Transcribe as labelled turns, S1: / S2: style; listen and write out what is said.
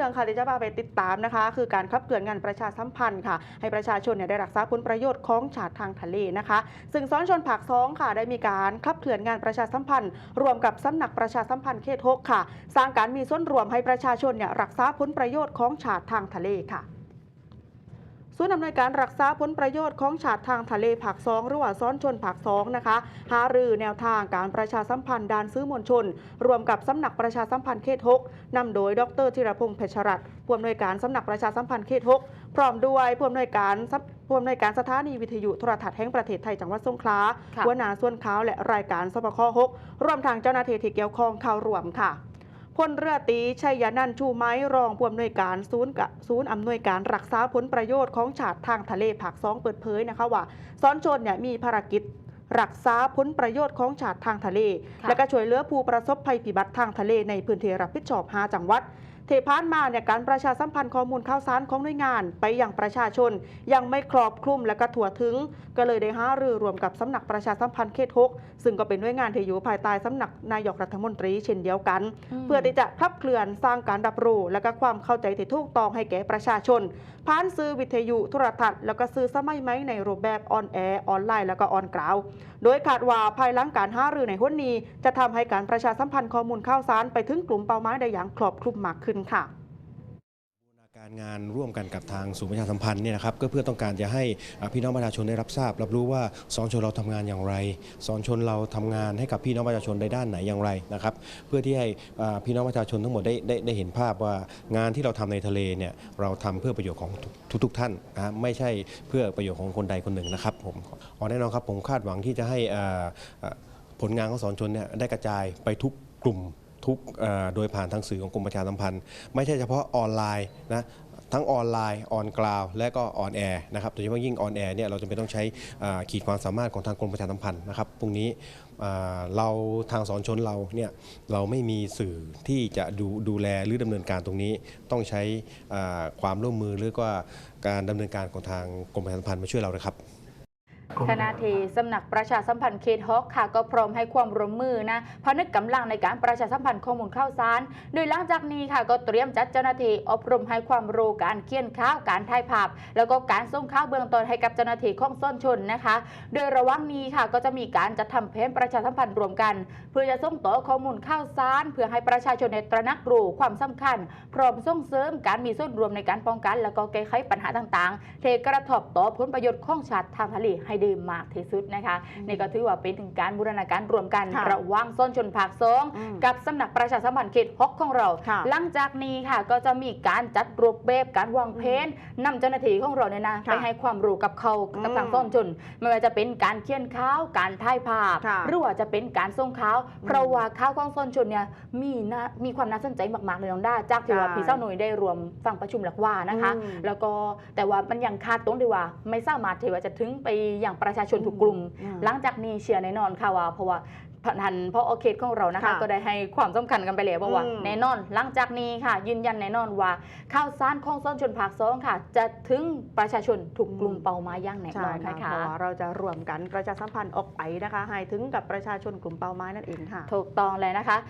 S1: รืองค่ะที่จะพาไปติดตามนะคะ คือการขับเคลื่อนงานประชาสัมพันธ์ค่ะ ให้ประชาชนเนี่ยได้รักษาผลประโยชน์ของชาติทางทะเลนะคะ ซึ่งซ้อนชนผักสองค่ะได้มีการขับเคลื่อนงานประชาสัมพันธ์ รวมกับสำนักประชาสัมพันธ์เขตหกค่ะ สร้างการมีส่วนรวมให้ประชาชนเนี่ยรักษาผลประโยชน์ของชาติทางทะเลค่ะ ศูนย์อำนวยการรักษาผลประโยชน์ของชาติทางทะเลผักซองหรือว่าซ้อนชนผักซองนะคะ หารือแนวทางการประชาสัมพันธ์ด้านซื้อมวลชน รวมกับสำนักประชาสัมพันธ์เขตหกนำโดยดรธีรพงษ์เพชรรัตน์ผู้อำนวยการสำนักประชาสัมพันธ์เขตหกพร้อมด้วยผู้อำนวยการสำผู้อำนวยการสถานีวิทยุโทรทัศน์แห่งประเทศไทยจังหวัดสงขลา
S2: ค่ะ
S1: หัวหน้าส่วนข่าวและรายการสปคหกรวมทางเจ้าหน้าที่ที่เกี่ยวข้องเข้ารวมค่ะพ ลเรือตีชัยนันชูไม้รองผู้อำนวยการศูนย์ศูนย์อำนวยการรักษาผลประโยชน์ของชาติทางทะเลผักสองเปิดเผยนะคะว่าซ้อนชนเนี่ยมีภารกิจรักษาผลประโยชน์ของชาติทางทะเล และก็ช่วยเหลือผู้ประสบภัยพิบัติทางทะเลในพื้นที่รับผิดชอบ5จังหวัด ทพานมาเนี่ยการประชาสัมพันธ์ข้อมูลข่าวสารของหน่วยงาน ไปยังประชาชน ยังไม่ครอบคลุมและก็ถั่วถึง ก็เลยได้หารือรวมกับสำนักประชาสัมพันธ์เขตหกซึ่งก็เป็นหน่วยงานที่อยู่ภายใต้สำนักนายกรัฐมนตรีเช่นเดียวกัน เพื่อที่จะขับเคลื่อนสร้างการรับรู้ และก็ความเข้าใจที่ถูกต้องให้แก่ประชาชน ผ่านสื่อวิทยุโทรทัศน์แล้วก็สื่อสมัยใหม่ในรูปแบบออนแอร์ออนไลน์แล้วก็ออนกราวโดยคาดว่าภายหลังการหารือในหุ้นนี้ จะทำให้การประชาสัมพันธ์ข้อมูลข่าวสารไปถึงกลุ่มเป้าหมายได้อย่างครอบคลุมมากขึ้นค่ะ
S3: บูรณาการงานร่วมกันกับทางศูนย์ประชาสัมพันธ์เนี่ยนะครับก็เพื่อต้องการจะให้พี่น้องประชาชนได้รับทราบ รับรู้ว่าสอนชนเราทำงานอย่างไร สอนชนเราทำงานให้กับพี่น้องประชาชนในด้านไหนอย่างไรนะครับเพื่อที่ให้พี่น้องประชาชนทั้งหมดได้ได้ได้เห็นภาพว่างานที่เราทำในทะเลเนี่ยเราทำเพื่อประโยชน์ของทุกทุกท่านนะไม่ใช่เพื่อประโยชน์ของคนใดคนหนึ่งนะครับผมอ๋อแน่นอนครับผมคาดหวังที่จะให้ผลงานของสอนชนเนี่ยได้กระจายไปทุกกลุ่ม ทุกโดยผ่านทางสื่อของกรมประชาสัมพันธ์ ไม่ใช่เฉพาะออนไลน์นะทั้งออนไลน์ ออนกราว และก็ออนแอร์นะครับโดยเฉพาะยิ่งออนแอร์เนี่ยเราจะเป็นต้องใช้ขีดความสามารถของทางกรมประชาสัมพันธ์นะครับตรงนี้เราทางสอนชนเราเนี่ยเราไม่มีสื่อที่จะดูดูแลหรือดำเนินการตรงนี้ ต้องใช้ความร่วมมือหรือว่าการดำเนินการของทางกรมประชาสัมพันธ์มาช่วยเรานะครับ
S2: คณะทีสำนักประชาสัมพันธ์เขตฮอกค่ะก็พร้อมให้ความร่วมมือนะพนึกกำลังในการประชาสัมพันธ์ข้อมูลข่าวสาร โดยหลังจากนี้ค่ะก็เตรียมจัดเจ้าหน้าที่อบรมให้ความรู้การเขียนข่าวการถ่ายภาพ แล้วก็การส่งข่าวเบื้องต้นให้กับเจ้าหน้าที่ของส้นชนนะคะ โดยระหว่างนี้ค่ะก็จะมีการจัดทำแผนประชาสัมพันธ์รวมกัน เพื่อจะส่งต่อข้อมูลข่าวสาร เพื่อให้ประชาชนในตระหนักรู้ความสำคัญ พร้อมส่งเสริมการมีส่วนรวมในการป้องกัน และก็แก้ไขปัญหาต่างๆเทกระทบต่อผลประโยชน์ของชาติทางทะเลให้ได้มากที่สุดนะคะนี่ก็ถือว่าเป็นถึงการบูรณาการรวมกัน
S1: ค่ะ
S2: ระหว่างส้นชนภาคสอง
S1: อืม
S2: กับสำนักประชาสัมพันธ์เขตฮอกของเรา
S1: ค่ะ
S2: หลังจากนี้ค่ะก็จะมีการจัดรูปแบบการวางเพนนำเจ้าหน้าที่ของเราเนี่ยนะ
S1: ค่ะ
S2: ไปให้ความรู้กับเขากับ
S1: อืม
S2: ทางส้นชนไม่ว่าจะเป็นการเขียนข่าวการถ่ายภาพ
S1: ค่ะ
S2: หรือว่าจะเป็นการส่งข่าวเพราะว่าข่าวของส้นชนเนี่ยมีนะมีความน่าสนใจมากๆเลยน้องด้าจากที่ว่า
S1: ใช่
S2: พี่เจ้าหน่วยได้รวมฟังประชุมหลักว่านะคะ
S1: อืม
S2: แล้วก็แต่ว่ามันยังขาดตรงที่ว่า ไม่สามารถที่ว่าจะถึงไปอย่างประชาชนทุกกลุ่ม
S1: อืม
S2: หลังจากนี้เชียร์แน่นอนค่ะว่าเพราะว่าทันเพราะโอเคของเรานะคะ
S1: ค่ะ
S2: ก็ได้ให้ความสำคัญกันไปแล้วบอกว่า
S1: อืม
S2: แน่นอน หลังจากนี้ค่ะ ยืนยันแน่นอนว่าข่าวสารของส้นชนภาคสองค่ะ จะถึงประชาชนทุกกลุ่มเป้าหมายอย่างแน่น
S1: ใช่
S2: อน
S1: ค่ะ
S2: นะ
S1: เพ
S2: คะ
S1: ราะว่าเราจะรวมกันประชาสัมพันธ์ออกไปนะคะให้ถึงกับประชาชนกลุ่มเป้าหมายนั่นเองค่ะ
S2: ถูกต้องเลยนะคะ